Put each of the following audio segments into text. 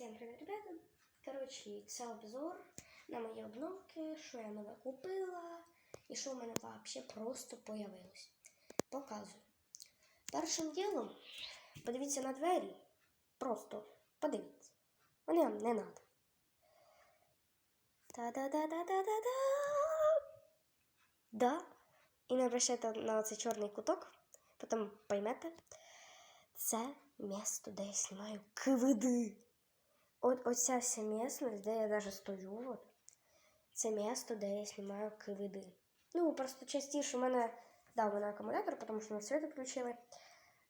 Всем привет, ребята! Короче, це обзор на мої обновки, що я нове купила і що в мене вообще просто появилось. Показую. Першим ділом подивіться на двері. Просто подивіться. Вони вам не надо. Та-да-да-да-да-да-да. Да. І не обращайте на цей чорний куток, потім поймете. Це місто, де я знімаю КВД. От оця вся місцевість, де я даже стою, от, це місто, де я знімаю КВД. Ну, просто частіше у мене, да, мене акумулятор, тому що на світ включили.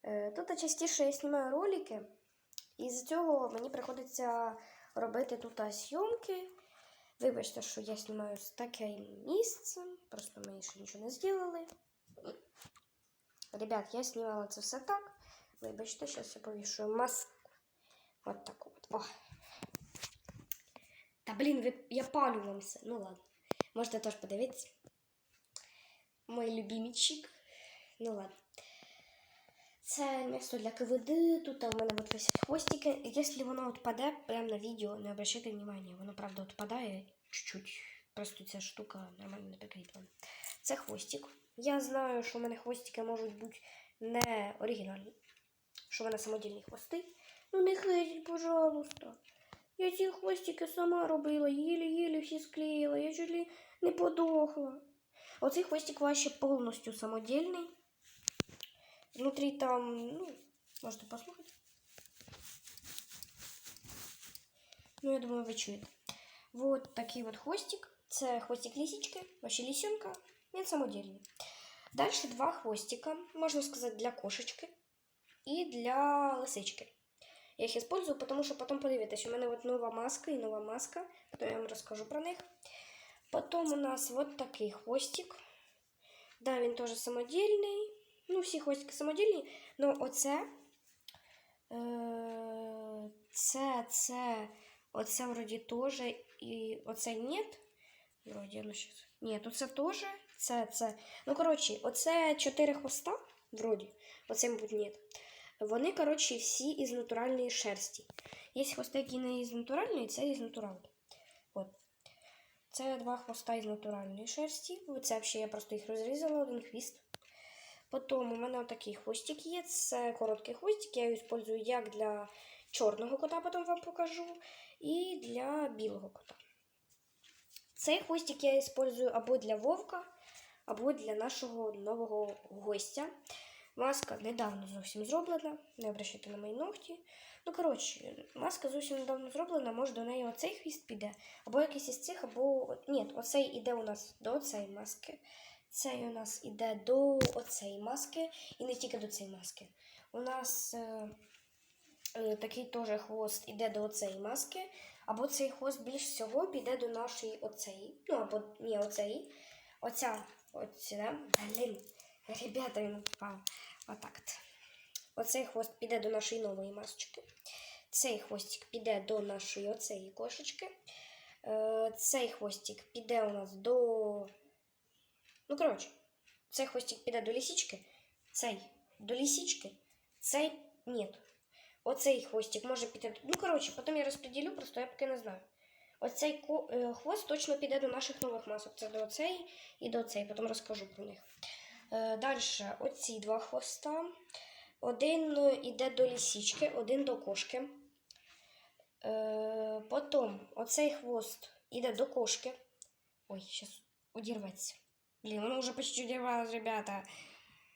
Е, тут частіше я знімаю ролики, і з цього мені приходиться робити тут зйомки. Вибачте, що я знімаю з таким місцем, просто ми ще нічого не зробили. Ребят, я знімала це все так. Вибачте, зараз я повішую маску. От таку от. О. Та блін, ви... я палю вам все. Ну ладно. Можете теж подивитися. Мой любимчик. Ну ладно. Це місто для КВД. Тут у мене от висять хвостики. Якщо воно відпаде, прямо на відео, не обращайте внимания. Воно, правда, відпадає чуть-чуть. Просто ця штука нормально не прикріплена. Це хвостик. Я знаю, що у мене хвостики можуть бути не оригінальні. Що в мене самодільні хвости. Ну не хейтіть, пожалуйста. Я ці хвостики сама робила, єлі-єлі всі склеїла, я чуть ли не подохла. Оцей хвостик вообще повністю самодільний. Внутрі там, ну, можете послухати. Ну, я думаю, ви чуєте. Вот такий от хвостик. Це хвостик лисички, вообще лисенка. Він самодільний. Далі два хвостика, можна сказати, для кошечки і для лисички. Я їх использую, потому що потім подивитесь, у мене от нова маска і нова маска, потім я вам розкажу про них. Потім у нас вот такий хвостик. Да, він теж самодільний. Ну, всі хвостики самодільні. Ну, оце. Е, це, це, оце вроді теж. І оце нет. Вроді, ну щас. Ні, оце теж. Це, це. Ну, коротше, оце чотири хвоста, вроді. Оце, мабуть, нет. Вони, коротше, всі із натуральної шерсті. Є хвости, які не із натуральної, це із натуральної. От. Це два хвоста із натуральної шерсті. Це взагалі я просто їх розрізала, один хвіст. Потім у мене отакий хвостик є. Це короткий хвостик. Я його використовую як для чорного кота, потім вам покажу, і для білого кота. Цей хвостик я використовую або для вовка, або для нашого нового гостя. Маска недавно зовсім зроблена. Не обращайте на мої ногті. Ну, коротше, маска зовсім недавно зроблена, може до неї оцей хвіст піде, або якийсь із цих, або. Ні, оцей іде у нас до цієї маски. Цей у нас іде до оцеї маски, і не тільки до цієї маски. У нас е, е, такий теж хвост іде до оцеї маски, або цей хвост більш всього піде до нашої оцеї. Ну, або ні, оцеї. Оця, оця, блін. Ребята, він впав. Отак. Оцей хвост піде до нашої нової масочки. Цей хвостик піде до нашої оцеї кошечки. Е, Цей хвостик піде у нас до. Ну, коротше, цей хвостик піде до лісічки. Цей до лісічки. Цей ні. Оцей хвостик може піти. Ну, коротше, потім я розподілю, просто я поки не знаю. Оцей е, хвост точно піде до наших нових масок. Це до оцеї і до оцеї, потім розкажу про них. Е, Далі оці два хвоста. Один йде до лісічки, один до кошки. Е, Потім оцей хвост йде до кошки. Ой, зараз одірветься. Блін, воно вже почти одірвалося, ребята.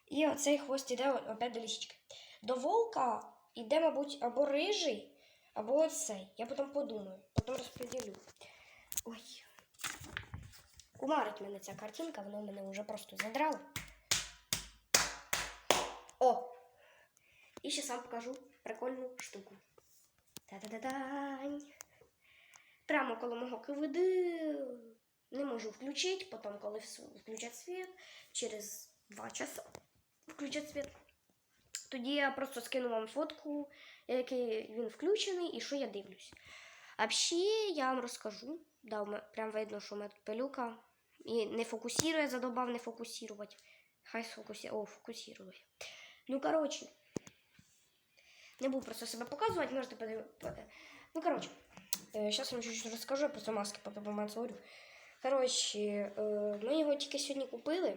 І оцей хвост йде опять до лісічки. До волка йде, мабуть, або рижий, або оцей. Я потім подумаю, потім розподілю. Ой. Кумарить мене ця картинка, вона мене вже просто задрала. О! І ще сам покажу прикольну штуку. Та-да-да-дань. Прямо коло мого КВД не можу включити, потім, коли включать світ, через 2 часа включать світ. Тоді я просто скину вам фотку, який він включений і що я дивлюсь. А ще я вам розкажу. Да, прям видно, що у мене тут пилюка. І не фокусує, задобав не фокусувати. Хай сфокусує. О, фокусує. Ну, коротше. Не буду просто себе показувати, можете подив... Ну, короче, сейчас вам чуть-чуть розкажу про ці маски, поки по мене говорю. Коротше, е, ми його тільки сьогодні купили.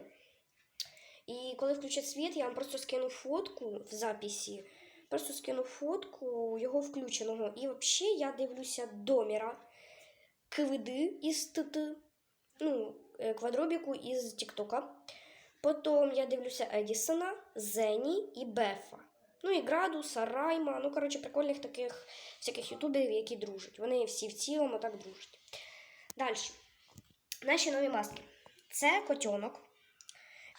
І коли включать світ, я вам просто скину фотку в записі. Просто скину фотку його включеного. І взагалі я дивлюся доміра КВД із ТТ, ну, е, квадробіку із Тіктока. Потім я дивлюся Едісона, Зені і Бефа. Ну і Градуса, Райма. Ну, коротше, прикольних таких всяких ютуберів, які дружать. Вони всі в цілому так дружать. Далі. Наші нові маски. Це котенок.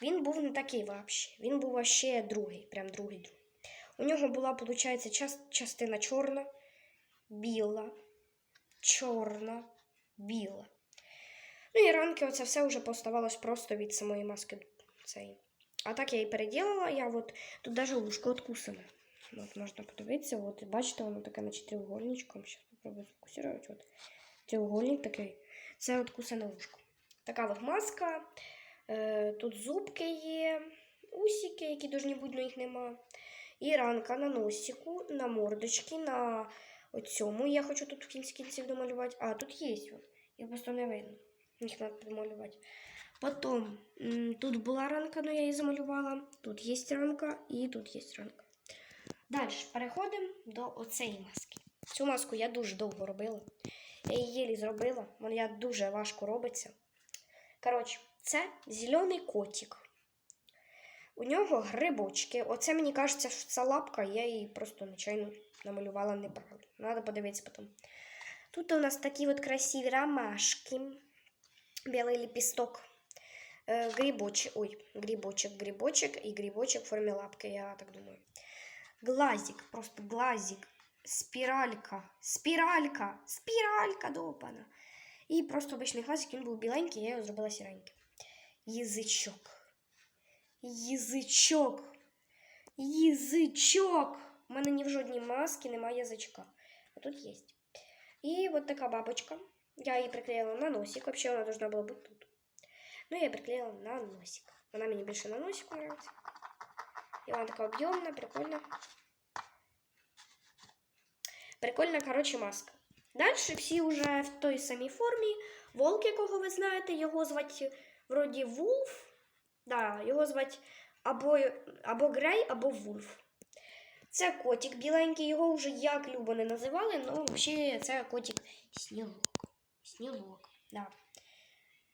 Він був не такий взагалі. Він був ще другий, прям другий другий. У нього була, виходить, частина чорна, біла, чорна, біла. Ну і ранки оце все вже поставалось просто від самої маски цієї. А так я її переділила, я от тут навіть ушко откусане. От можна подивитися, от бачите, воно таке наче треугольничком. Зараз спробую сфокусувати. От. Треугольник такий. Це откусане ушко. Така от маска. Е, тут зубки є, усики, які бути, але їх нема. І ранка на носику, на мордочці, на оцьому. Я хочу тут в кінці кінців домалювати. А, тут є. Їх просто не видно. Їх треба домалювати. Потім тут була ранка, але я її замалювала. Тут є ранка і тут є ранка. Далі переходимо до оцеї маски. Цю маску я дуже довго робила. Я її єлі зробила, вона дуже важко робиться. Коротше, це зелений котик. У нього грибочки. Оце мені кажеться, що це лапка, я її просто нечайно намалювала неправильно. Надо подивитися потім. Тут у нас такі от красиві ромашки, білий лепесток, е, грибочек, ой, грибочек, грибочек і грибочек в формі лапки, я так думаю. Глазик, просто глазик, спіралька, спіралька, спіралька допана. І просто обичний глазик, він був біленький, я його зробила сіреньким. Язичок. Язичок. Язичок. У мене ні в жодній маски немає язичка. А тут є. І от така бабочка. Я її приклеїла на носик. Вообще вона должна була бути тут. Ну, я її приклеїла на носик. Вона мені більше на носик подобається. І вона така об'ємна, прикольна. Прикольна, коротше, маска. Далі всі вже в той самій формі. Волк, якого ви знаєте, його звати вроді Вулф. Да, його звати або, або Грей, або Вульф. Це котик біленький, його вже як любо не називали, але взагалі це котик Сніжок. Сніжок, да.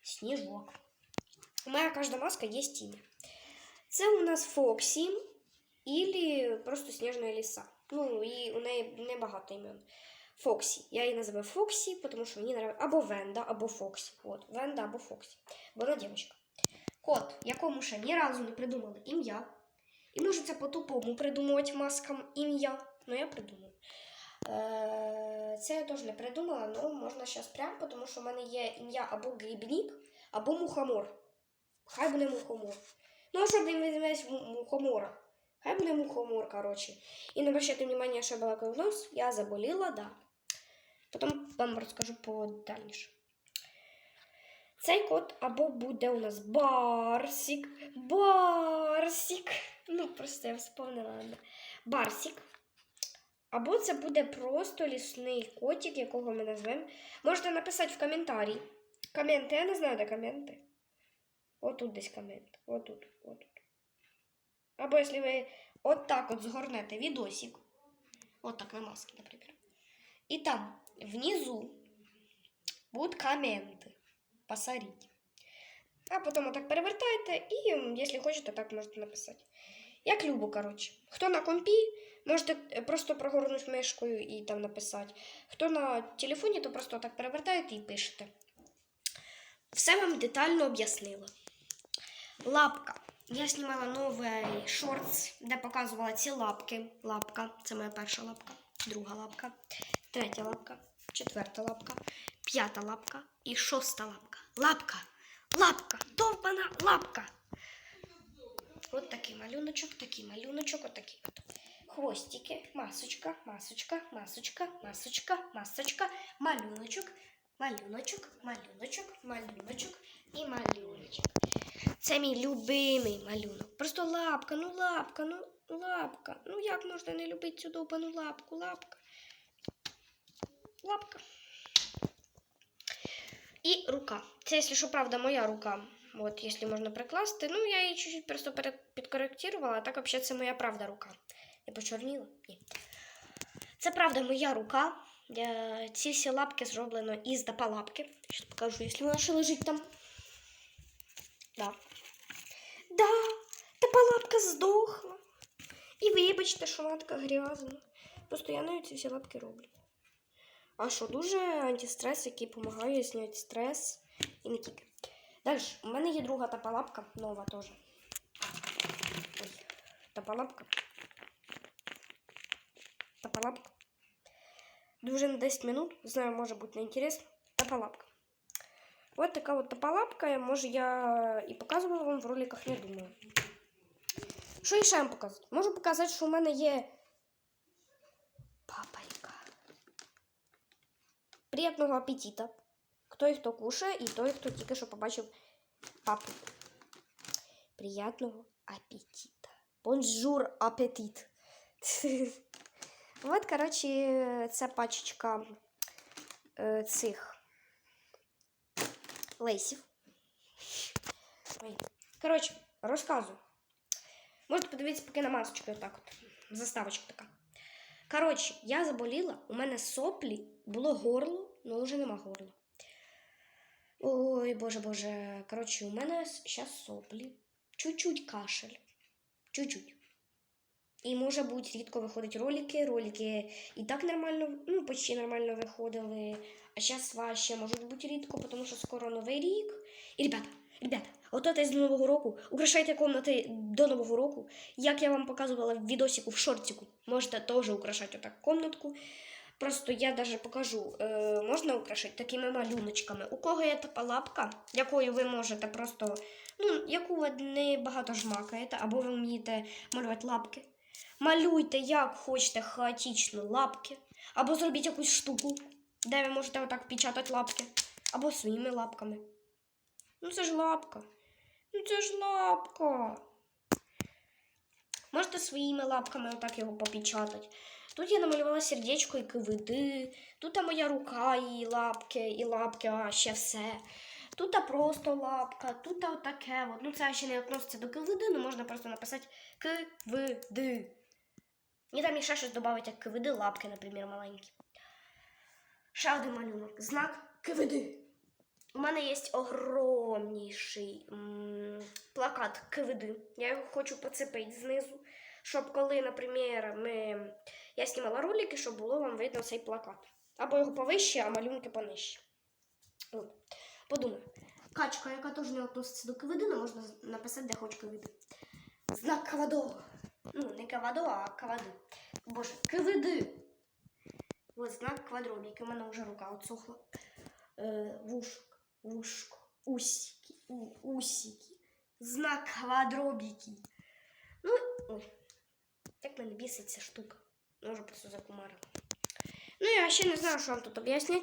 Сніжок. У мене кожна маска є ім'я. Це у нас Фоксі або просто Сніжна ліса. Ну, і у неї небагато імен. Фоксі. Я її називаю Фоксі, тому що мені нравиться або Венда, або Фоксі. От, Венда або Фоксі. Бо вона дівчинка. Кот, якому ще ні разу не придумали ім'я. І може це по-тупому придумувати маскам ім'я. Ну, я придумаю. Е, Це я теж не придумала, але можна зараз прямо, тому що в мене є ім'я або Грібнік, або Мухомор. Хай буде Мухомор. Ну, а що він візьмеш Мухомора? Хай буде Мухомор, коротше. І не обращайте внимание, що була в нос, я заболіла, да. Потім вам розкажу подальніше. Цей кот або буде у нас Барсік. Барсік. Ну, просто я вспомнила. Барсік. Або це буде просто лісний котик, якого ми назвемо. Можете написати в коментарі. Коменти, я не знаю, де коменти. Отут десь комент. Отут, отут. Або якщо ви от так от згорнете відосик. От так на маске, наприклад. І там внизу будуть коменти. Посоріть. А потім отак перевертаєте і, якщо хочете, так можете написати. Як любо, коротше. Хто на компі, можете е, просто прогорнути мишкою і там написати. Хто на телефоні, то просто так перевертаєте і пишете. Все вам детально об'яснила. Лапка. Я знімала новий шортс, де показувала ці лапки. Лапка це моя перша лапка, друга лапка, третя лапка, четверта лапка, п'ята лапка і шоста лапка. Лапка, лапка, довбана лапка. От такий малюночок, такий малюночок, отакий от. Хвостики, масочка, масочка, масочка, масочка, масочка, малюночок, малюночок, малюночок, малюночок і малюночок. Це мій любимий малюнок. Просто лапка, ну лапка, ну лапка. Ну як можна не любити цю довбану лапку, лапка? лапка. І рука. Це, якщо що, правда, моя рука. От, якщо можна прикласти. Ну, я її чуть-чуть просто підкоректувала, а так взагалі це моя правда рука. Не почорніла? Ні. Це правда моя рука. Я... Ці всі лапки зроблено із лапки. Зараз покажу, якщо вона ще лежить там. Да. Да, лапка здохла. І вибачте, що вона така грязна. Просто я навіть ці всі лапки роблю. А що, дуже антистрес, який допомагає зняти стрес і не тільки. Далі, у мене є друга тапалапка, нова теж. Ой, тапалапка. Тапалапка. Дуже на 10 минут. Знаю, може бути неінтересно. Тапалапка. Вот така от тапалапка. Може, я і показувала вам в роликах, не думаю. Що ще вам показати? Можу показати, що у мене є папайка. Приятного апетита. Хто і хто кушає, і той, хто тільки що побачив папу. Приятного апетита. Бонжур апетит. От, коротше, ця пачечка е, цих Лейсів. Коротше, розказую. Можете подивитися поки на масочку отак от. Заставочка така. Коротше, я заболіла, у мене соплі, було горло, але вже нема горла. Ой, боже, боже. Коротше, у мене зараз соплі. Чуть-чуть кашель. Чуть-чуть. І може бути рідко виходять ролики. Ролики і так нормально, ну, почти нормально виходили. А зараз важче можуть бути рідко, тому що скоро новий рік. І ребята, ребята, от з Нового року. Украшайте комнати до Нового року. Як я вам показувала в відосику, в шортику, можете теж украшати отак комнатку. Просто я даже покажу, е, можна украшати такими малюночками. У кого є така лапка, якою ви можете просто, ну, яку ви не багато жмакаєте, або ви вмієте малювати лапки. Малюйте, як хочете, хаотично лапки. Або зробіть якусь штуку, де ви можете отак печатати лапки. Або своїми лапками. Ну це ж лапка. Ну це ж лапка. Можете своїми лапками отак його попечатати. Тут я намалювала сердечко і кивиди. Тут моя рука і лапки, і лапки, а ще все. Тут просто лапка, тут отаке. От. Ну це ще не відноситься до кивиди, але можна просто написати кивиди. І там ще щось додати, як кивиди, лапки, наприклад, маленькі. Ще один малюнок. Знак кивиди. У мене є огромніший плакат кивиди. Я його хочу поцепити знизу, щоб коли, наприклад, ми... я знімала ролики, щоб було вам видно цей плакат. Або його повище, а малюнки понижче. От. Подумаю. Качка, яка теж не відноситься до кивидина, можна написати, де хоч кивиди. Знак кавадо. Ну, не кавадо, а кавади. Боже, кивиди. Ось знак квадробіки. У мене вже рука отсохла. Е, вушко, вушко, усики, у, усики. Знак квадробіки. Ну, ой. Як мене бісить ця штука. Може просто закумарила. Ну, я ще не знаю, що вам тут об'яснять.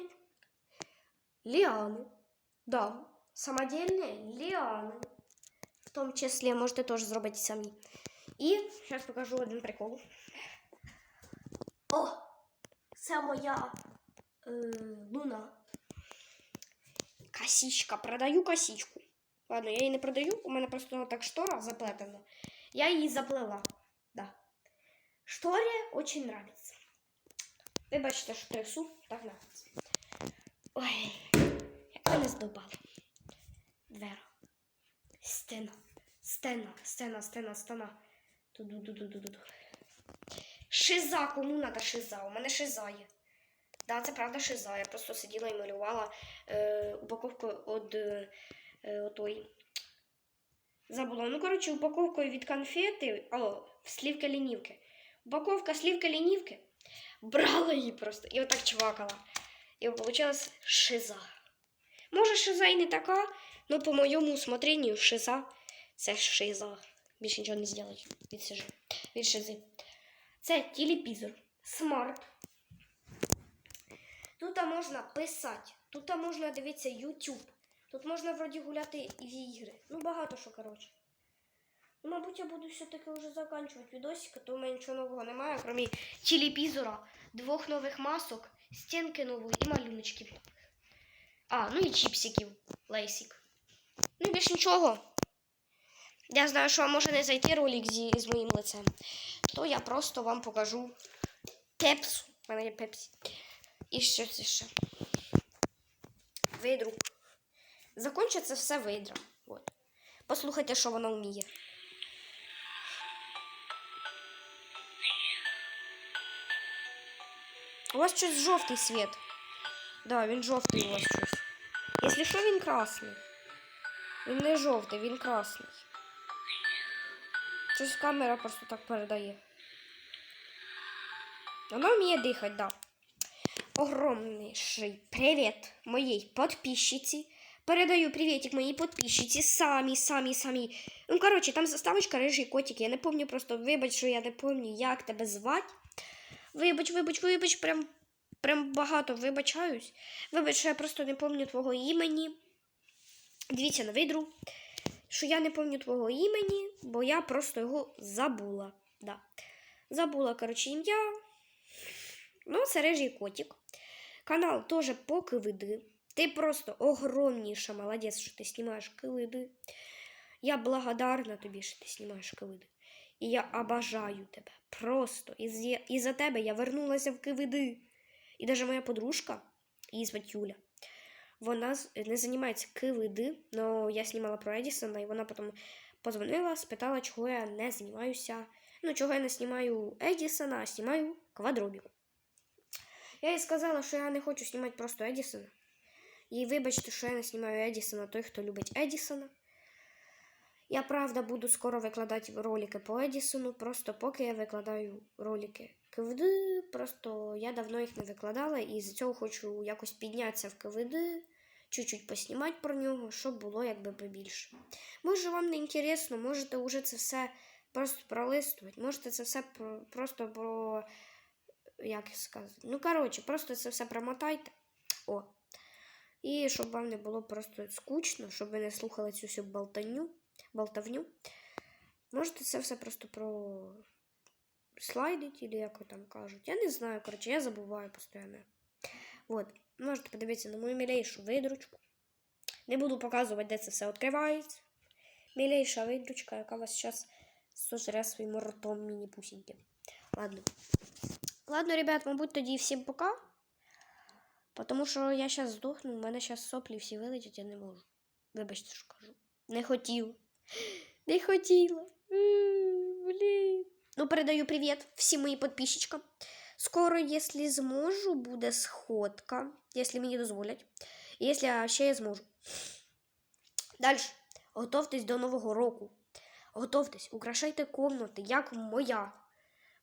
Лианы. Да, самодельные лианы. В том числе можете тоже зробити самі. І зараз покажу один прикол. О! Це моя е, луна. Косичка. Продаю косичку. Ладно, я її не продаю, у мене просто так штора заплетена. Я її заплела. Да. Шторі очень нравится. Вибачте, що трясу, так нравится. Ой, Як мене здобало. Двера. Стена. Стена, стена, стена, стена. Шиза, кому надо шиза? У мене шиза є. Да, це правда шиза. Я просто сиділа і малювала е, упаковку від е, отої. Забула. Ну, коротше, упаковкою від конфети. О, слівка лінівки. Упаковка слівка лінівки. Брала її просто і отак чвакала. І получилась шиза. Може, шиза і не така, але по моєму усмотренню шиза це шиза. Більше нічого не зробити від шизи. Від шизи. Це телевізор. Смарт. Тут можна писати, тут можна дивитися YouTube. Тут можна вроді гуляти в ігри. Ну, багато що, коротше. Ну, мабуть, я буду все-таки вже закінчувати відосик, то у мене нічого нового немає, крім телевізора, двох нових масок стінки нової і малюночки. А, ну і чіпсиків, лейсик. Ну більш нічого. Я знаю, що може не зайти ролик зі, з моїм лицем. То я просто вам покажу пепсу. У мене є пепсі. І що це ще? Видру. Закончиться все видром. От. Послухайте, що вона вміє. У вас щось жовтий світ. Да, він жовтий у вас щось. Якщо що, він красний. Він не жовтий, він красний. Щось камера просто так передає. Вона вміє дихати, да. Огромнейший привіт моїй подписчиці. Передаю приветик моїй подписчиці. Самі, самі, самі. Ну, коротше, там заставочка рижий котик. Я не пам'ятаю просто, вибач, що я не пам'ятаю, як тебе звати. Вибач, вибач, вибач, прям, прям багато вибачаюсь. Вибач, що я просто не пам'ятаю твого імені. Дивіться на видру, що я не пам'ятаю твого імені, бо я просто його забула. Да. Забула, коротше, ім'я. Ну, це рижий котик. Канал теж по КВД. Ти просто огромніша молодець, що ти знімаєш КВД. Я благодарна тобі, що ти знімаєш КВД. І я обожаю тебе. Просто із, із-за тебе я вернулася в КВД. І навіть моя подружка, її звати Юля, вона не займається КВД, але я знімала про Едісона, і вона потім позвонила, спитала, чого я не знімаюся. Ну, чого я не знімаю Едісона, а знімаю квадробіку. Я їй сказала, що я не хочу знімати просто Едісона. І вибачте, що я не знімаю Едісона, той, хто любить Едісона. Я правда буду скоро викладати ролики по Едісону, просто поки я викладаю ролики КВД, просто я давно їх не викладала і з цього хочу якось піднятися в КВД, чуть-чуть поснімати про нього, щоб було якби побільше. Може, вам не інтересно, можете вже це все просто пролистувати, можете це все про, просто про. Як сказати? Ну, коротше, просто це все промотайте. О. І щоб вам не було просто скучно, щоб ви не слухали цю всю болтанню, болтавню. Можете це все просто про слайдить, или як там кажуть. Я не знаю, коротше, я забуваю постійно. Вот. Можете подивитися на мою мілейшу видручку. Не буду показувати, де це все відкривається. Мілейша видручка, яка вас зараз сожре своїм ртом міні-пусіньким. Ладно. Ладно, ребят, мабуть, тоді всім пока. Потому що я зараз здохну, у мене зараз соплі всі вилетять, я не можу. Вибачте, що кажу. Не хотів. Не хотіла. Блін. Ну, передаю привіт всім моїм підписчикам. Скоро, якщо зможу, буде сходка, якщо мені дозволять. Якщо ще я зможу. Далі. Готовтесь до Нового року. Готовтесь, украшайте комнати, як моя.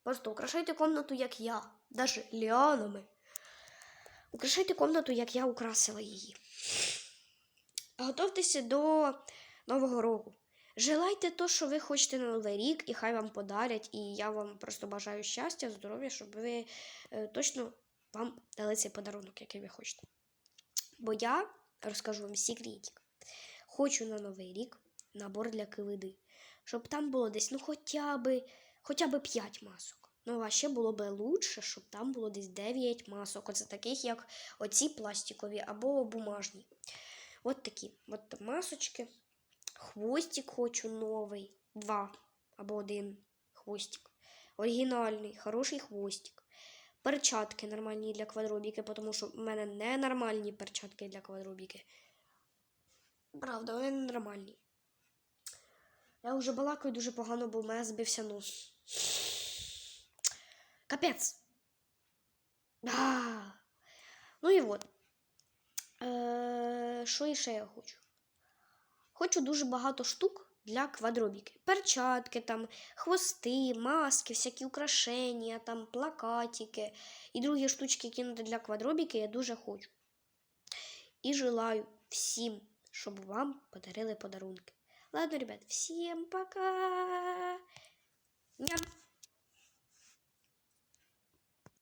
Просто украшайте комнату, як я. Даже ліанами. Украшайте комнату, як я украсила її. Готовтеся до Нового року. Желайте то, що ви хочете на Новий рік, і хай вам подарять. І я вам просто бажаю щастя, здоров'я, щоб ви е, точно вам дали цей подарунок, який ви хочете. Бо я розкажу вам секретик. Хочу на Новий рік набор для кивиди, щоб там було десь ну хоча б, хоча б 5 масок. Ну, а ще було б лучше, щоб там було десь 9 масок. Оце таких, як оці пластикові або бумажні. От такі. От масочки. Хвостик хочу новий. Два або один хвостик. Оригінальний, хороший хвостик. Перчатки нормальні для квадробіки, тому що в мене не нормальні перчатки для квадробіки. Правда, вони не нормальні. Я вже балакаю дуже погано, бо в мене збився нос. Капець. Ну і от. Е, Що іще я хочу? Хочу дуже багато штук для квадробіки. Перчатки, там, хвости, маски, всякі украшення, там, плакатики і другі штучки, які надо для квадробіки, я дуже хочу. І желаю всім, щоб вам подарили подарунки. Ладно, ребят, всім пока. Ням.